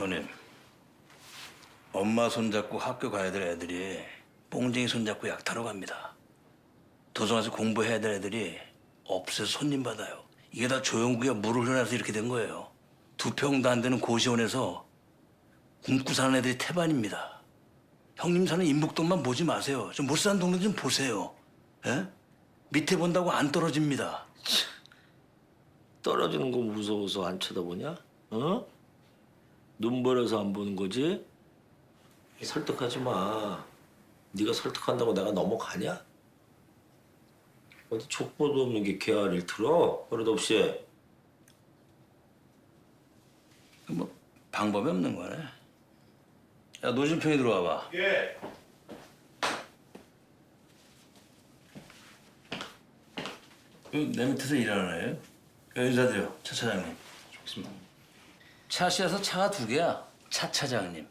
형님, 엄마 손잡고 학교 가야 될 애들이 뽕쟁이 손잡고 약 타러 갑니다. 도서관에서 공부해야 될 애들이 없애서 손님 받아요. 이게 다 조영구가 물을 흘려놔서 이렇게 된 거예요. 두 평도 안 되는 고시원에서 굶고 사는 애들이 태반입니다. 형님 사는 인북동만 보지 마세요. 좀 못 사는 동네 좀 보세요. 예? 밑에 본다고 안 떨어집니다. 떨어지는 거 무서워서 안 쳐다보냐? 어? 눈 버려서 안 보는 거지? 설득하지 마. 네가 설득한다고 내가 넘어가냐? 어디 족보도 없는 게 개화를 틀어? 버릇없이. 뭐 방법이 없는 거네. 야 노진평이 들어와 봐. 예. 내 밑에서 일하는 애예요? 야, 인사드려 차 차장님. 좋습니다. 차시에서 차가 두 개야. 차 차장님.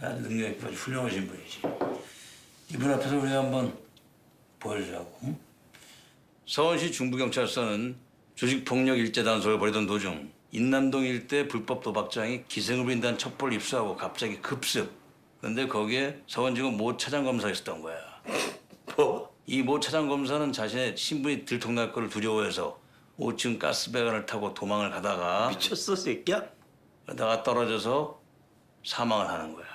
아주 능력 있고 아주 훌륭하신 분이지. 이분 앞에서 우리가 한번 보여주자고. 응? 서울시 중부경찰서는 조직폭력 일제 단속을 벌이던 도중 인남동 일대 불법 도박장이 기생을 부린다는 첩보를 입수하고 갑자기 급습. 근데 거기에 서원지구 모 차장 검사가 있었던 거야. 뭐? 이 모 차장 검사는 자신의 신분이 들통날 거를 두려워해서 5층 가스배관을 타고 도망을 가다가 미쳤어, 새끼야? 그러다가 떨어져서 사망을 하는 거야.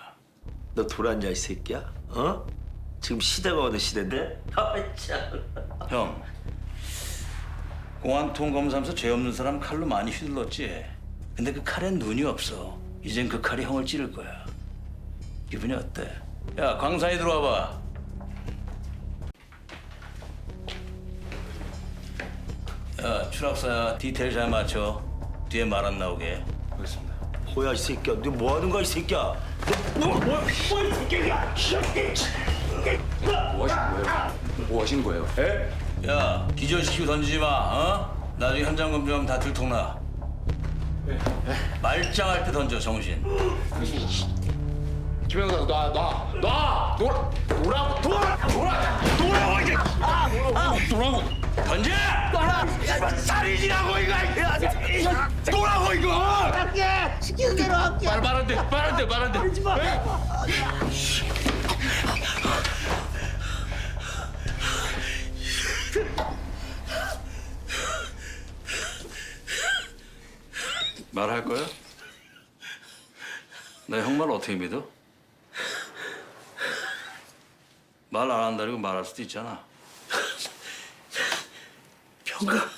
너 돌았냐, 이 새끼야? 어? 지금 시대가 어느 시대인데? 아, 참. 형, 공안 통 검사하면서 죄 없는 사람 칼로 많이 휘둘렀지. 근데 그 칼엔 눈이 없어. 이젠 그 칼이 형을 찌를 거야. 기분이 어때? 야, 광산이 들어와 봐. 야, 추락사야 디테일 잘 맞춰. 뒤에 말 안 나오게. 알겠습니다. 뭐야, 이 새끼야? 너 뭐 하는 거야, 이 새끼야? 너 뭐, 뭐, 뭐, 이 새끼야? 뭐 하신 거예요? 뭐 하신 거예요? 예? 야, 기절시키고 던지지 마, 어? 나중에 현장 검증하면 다 들통나. 말짱할 때 던져, 정신. 김영사 놔, 놔, 놔! 놀아, 놀아, 놀아, 놀아, 놀아, 이제! 아, 놀라고! 던져! 살인이라고 이거! 놀라고 이거! 할게 시키는 대로 할게 말 말한대, 말한대, 말한대. 하지 마. 말할 거야? 나 형 말 어떻게 믿어? 말 안 한다고 말할 수도 있잖아. 평가,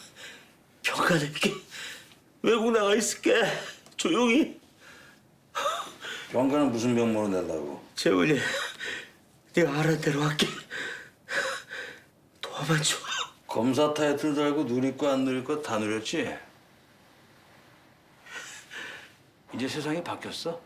평가 내게 외국 나가 있을게. 조용히. 병가는 무슨 병모로 낸다고? 재훈이, 내가 하라는 대로 할게. 도와만 줘. 검사 타이틀 달고 누릴 거 안 누릴 거 다 누렸지? 이제 세상이 바뀌었어.